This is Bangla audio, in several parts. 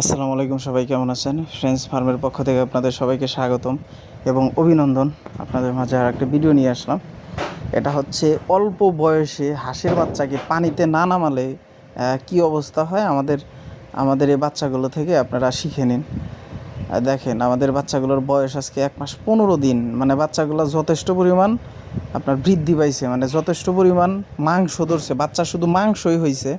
আসসালামু আলাইকুম সবাই, কেমন আছেন? ফ্রেন্ডস ফার্মের পক্ষ থেকে আপনাদের সবাইকে স্বাগতম এবং অভিনন্দন আপনাদের মাঝে আর একটা ভিডিও নিয়ে আসলাম। এটা হচ্ছে অল্প বয়সে হাঁসের বাচ্চাকে পানিতে না নামালে কি অবস্থা হয়? আমাদের আমাদের এই বাচ্চাগুলো থেকে আপনারা শিখে নিন। দেখেন, আমাদের বাচ্চাগুলোর বয়স আজকে এক মাস পনেরো দিন। মানে বাচ্চাগুলো যথেষ্ট পরিমাণ আপনার বৃদ্ধি পাইছে। মানে যথেষ্ট পরিমাণ মাংস ধরছে। বাচ্চা শুধু মাংসই হয়েছে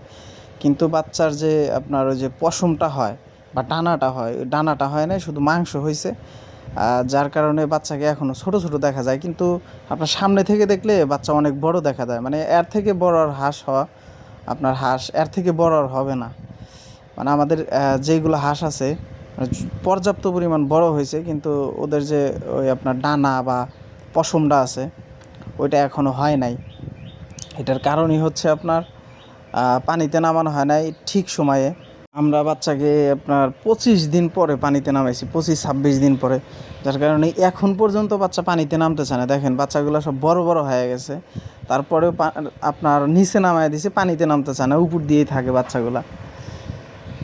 কিন্তু বাচ্চার যে আপনার ওই যে পশমটা হয় বা ডানাটা হয় ডানাটা হয় না শুধু মাংস হয়েছে যার কারণে বাচ্চাকে এখনও ছোট ছোট দেখা যায়, কিন্তু আপনার সামনে থেকে দেখলে বাচ্চা অনেক বড় দেখা যায় মানে এর থেকে বড় আর হাঁস হওয়া, আপনার হাঁস এর থেকে বড় আর হবে না। মানে আমাদের যেগুলো হাঁস আছে মানে পর্যাপ্ত পরিমাণ বড় হয়েছে, কিন্তু ওদের যে ওই আপনার ডানা বা পশমটা আছে, ওইটা এখনও হয় নাই। এটার কারণই হচ্ছে আপনার পানিতে নামানো হয় নাই ঠিক সময়ে। আমরা বাচ্চাকে আপনার পঁচিশ দিন পরে পানিতে নামাইছি, পঁচিশ, ছাব্বিশ দিন পরে। যার কারণে এখন পর্যন্ত বাচ্চা পানিতে নামতে চায় না। দেখেন, বাচ্চাগুলো সব বড় বড় হয়ে গেছে। তারপরেও আপনার নিচে নামায় দিছে, পানিতে নামতে চায় না, উপর দিয়েই থাকে বাচ্চাগুলা।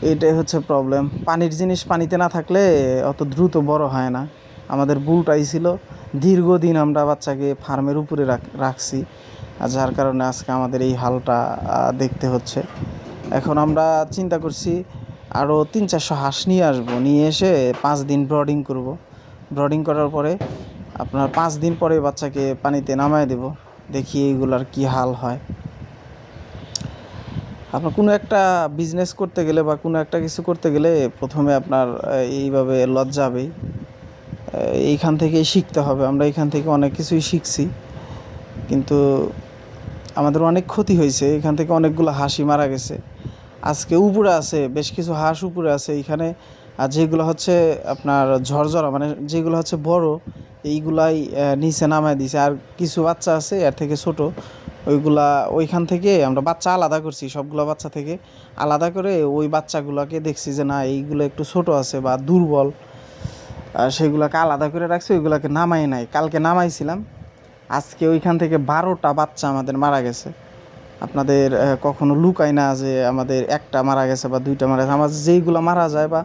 এটাই হচ্ছে প্রবলেম পানির জিনিস পানিতে না থাকলে অত দ্রুত বড় হয় না। আমাদের বুলটাই ছিল। দীর্ঘদিন আমরা বাচ্চাকে ফার্মের উপরে রাখ- রাখছি। আর যার কারণে আজকে আমাদের এই হালটা দেখতে হচ্ছে। এখন আমরা চিন্তা করছি আরও তিন চারশো হাঁস নিয়ে আসব, নিয়ে এসে পাঁচ দিন ব্রডিং করব। ব্রডিং করার পরে আপনার পাঁচ দিন পরে বাচ্চাকে পানিতে নামায় দেব, দেখি এইগুলার কি হাল হয়। আপনার কোনো একটা বিজনেস করতে গেলে বা কোনো একটা কিছু করতে গেলে প্রথমে আপনার এইভাবে লজ্জাবেই এইখান থেকেই শিখতে হবে, আমরা এখান থেকে অনেক কিছুই শিখছি। কিন্তু আমাদের অনেক ক্ষতি হয়েছে, এখান থেকে অনেকগুলো হাসি মারা গেছে। আজকে উপরে আছে, বেশ কিছু হাঁস উপরে আছে, এখানে, আর যেগুলো হচ্ছে আপনার ঝরঝরা মানে যেগুলো হচ্ছে বড়, এইগুলাই নিচে নামায় দিছে। আর কিছু বাচ্চা আছে, এর থেকে ছোট, ওইগুলা ওইখান থেকে আমরা বাচ্চা আলাদা করছি, সবগুলো বাচ্চা থেকে আলাদা করে ওই বাচ্চাগুলোকে দেখছি যে না, এইগুলো একটু ছোট আছে বা দুর্বল, আর সেগুলোকে আলাদা করে রাখছি, ওইগুলোকে নামাই নাই। কালকে নামাইছিলাম, আজকে ওইখান থেকে বারোটা বাচ্চা আমাদের মারা গেছে। আপনাদের কখনো লুকায় না যে আমাদের একটা মারা গেছে বা দুইটা মারা গেছে। আমার যেইগুলো মারা যায় বা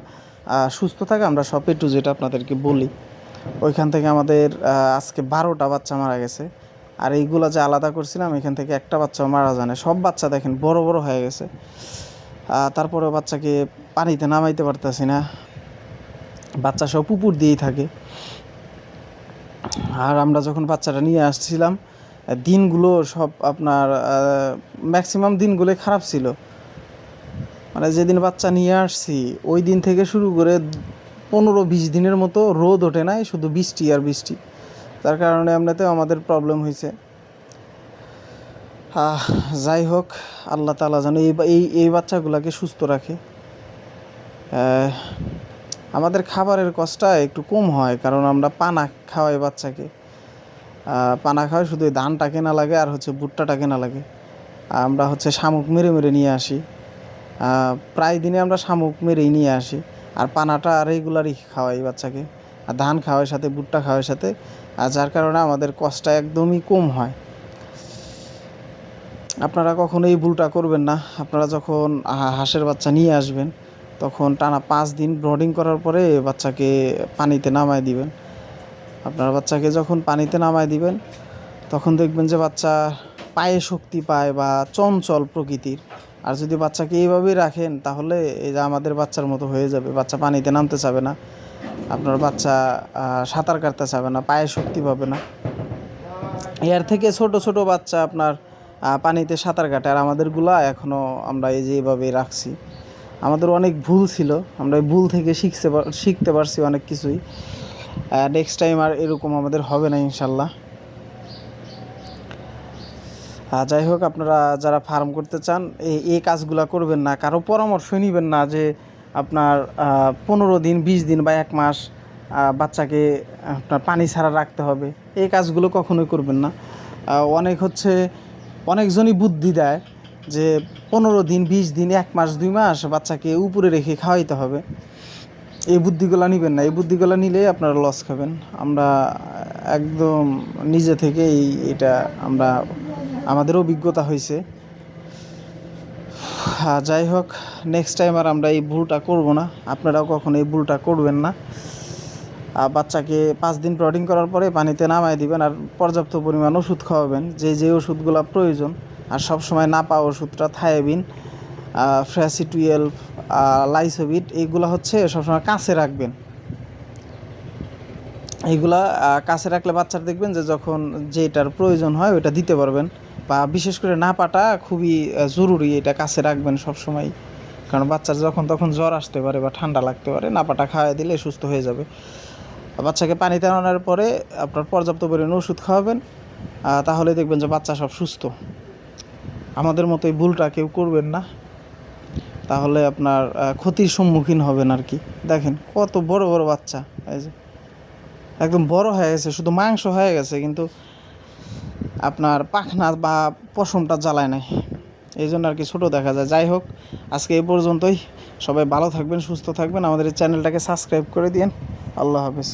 সুস্থ থাকে, আমরা সব একটু যেটা আপনাদেরকে বলি। ওইখান থেকে আমাদের আজকে বারোটা বাচ্চা মারা গেছে। আর এইগুলো যে আলাদা করছিলাম, এখান থেকে একটা বাচ্চা মারা যায় না। সব বাচ্চা দেখেন, বড় বড় হয়ে গেছে। তারপরে বাচ্চাকে পানিতে নামাইতে পারতেছি না। বাচ্চা সব পুকুর দিয়েই থাকে। আর আমরা যখন বাচ্চাটা নিয়ে আসছিলাম দিনগুলো সব আপনার ম্যাক্সিমাম দিনগুলোই খারাপ ছিল। মানে যেদিন বাচ্চা নিয়ে আসছি, ওই দিন থেকে শুরু করে পনেরো বিশ দিনের মতো রোদ ওঠে নাই, শুধু বৃষ্টি আর বৃষ্টি। তার কারণে এমনিতেও আমাদের প্রবলেম হয়েছে। যাই হোক, আল্লাহ তালা যেন এই এই বাচ্চাগুলোকে সুস্থ রাখে। আমাদের খাবারের কষ্টটা একটু কম হয়, কারণ আমরা পানা খাওয়াই বাচ্চাকে। পানা খাওয়াই শুধু ধানটা কেনা লাগে আর হচ্ছে ভুট্টাটা কেনা লাগে। আমরা হচ্ছে শামুক মেরে মেরে নিয়ে আসি। প্রায় দিনে আমরা শামুক মেরেই নিয়ে আসি। আর পানাটা রেগুলারই খাওয়াই বাচ্চাকে। আর ধান খাওয়ার সাথে, ভুট্টা খাওয়ার সাথে আর যার কারণে আমাদের কষ্টটা একদমই কম হয়। আপনারা কখনো এই ভুলটা করবেন না। আপনারা যখন হাঁসের বাচ্চা নিয়ে আসবেন, তখন টানা পাঁচ দিন ব্রডিং করার পরে বাচ্চাকে পানিতে নামায় দিবেন। আপনার বাচ্চাকে যখন পানিতে নামায় দিবেন, তখন দেখবেন যে বাচ্চা পায়ে শক্তি পায় বা চঞ্চল প্রকৃতির। আর যদি বাচ্চাকে এইভাবেই রাখেন, তাহলে এই যে আমাদের বাচ্চার মতো হয়ে যাবে। বাচ্চা পানিতে নামতে চাবে না। আপনার বাচ্চা সাঁতার কাটতে চাবে না, পায়ে শক্তি পাবে না। এর থেকে ছোট ছোট বাচ্চা আপনার পানিতে সাঁতার কাটে। আর আমাদেরগুলা এখনও আমরা এই যে এইভাবেই রাখছি। আমাদের অনেক ভুল ছিল। আমরা ভুল থেকে শিখতে শিখতে পারছি অনেক কিছুই। নেক্সট টাইম আর এরকম আমাদের হবে না, ইনশাল্লাহ। যাই হোক, আপনারা যারা ফার্ম করতে চান এই এই কাজগুলো করবেন না। কারও পরামর্শ নেবেন না যে আপনার পনেরো দিন, বিশ দিন বা এক মাস বাচ্চাকে আপনার পানি ছাড়া রাখতে হবে। এই কাজগুলো কখনোই করবেন না। অনেক হচ্ছে, অনেকজনই বুদ্ধি দেয় যে পনেরো দিন, বিশ দিন, এক মাস, দুই মাস বাচ্চাকে উপরে রেখে খাওয়াইতে হবে। এই বুদ্ধিগুলো নেবেন না। এই বুদ্ধিগুলো নিলেই আপনারা লস খাবেন। আমরা একদম নিজে থেকেই এটা আমরা, আমাদের অভিজ্ঞতা হয়েছে। যাই হোক নেক্সট টাইম আর আমরা এই ভুলটা করব না। আপনারাও কখনো এই ভুলটা করবেন না। বাচ্চাকে পাঁচ দিন প্রডিং করার পরে পানিতে নামাই দিবেন আর পর্যাপ্ত পরিমাণ ওষুধ খাওয়াবেন। যে যে ওষুধগুলো প্রয়োজন, আর সব সময় না পাওয়া ওষুধটা থায়াবিন ফ্র্যাসি টুয়েলভ লাইসোবিট এইগুলো হচ্ছে সবসময় কাছে রাখবেন। এইগুলা কাছে রাখলে বাচ্চার দেখবেন যে যখন যেটার প্রয়োজন হয় ওইটা দিতে পারবেন বা বিশেষ করে না পাটা খুবই জরুরি এটা কাছে রাখবেন সব সময় কারণ বাচ্চার যখন তখন জ্বর আসতে পারে বা ঠান্ডা লাগতে পারে না পাটা খাওয়াই দিলে সুস্থ হয়ে যাবে। বাচ্চাকে পানিতে আনার পরে আপনার পর্যাপ্ত পরিমাণে ওষুধ খাওয়াবেন তাহলে দেখবেন যে বাচ্চা সব সুস্থ। আমাদের মতো এই ভুলটা কেউ করবেন না। তাহলে আপনার ক্ষতির সম্মুখীন হবেন আর কি। দেখেন কত বড় বড় বাচ্চা। এই যে, একদম বড় হয়ে গেছে, শুধু মাংস হয়ে গেছে, কিন্তু আপনার পাখনা বা পশমটা জ্বালায় নাই। এই জন্য আর কি ছোটো দেখা যায়। যাই হোক, আজকে এই পর্যন্তই। সবাই ভালো থাকবেন, সুস্থ থাকবেন। আমাদের চ্যানেলটাকে সাবস্ক্রাইব করে দিন আল্লাহ হাফেজ।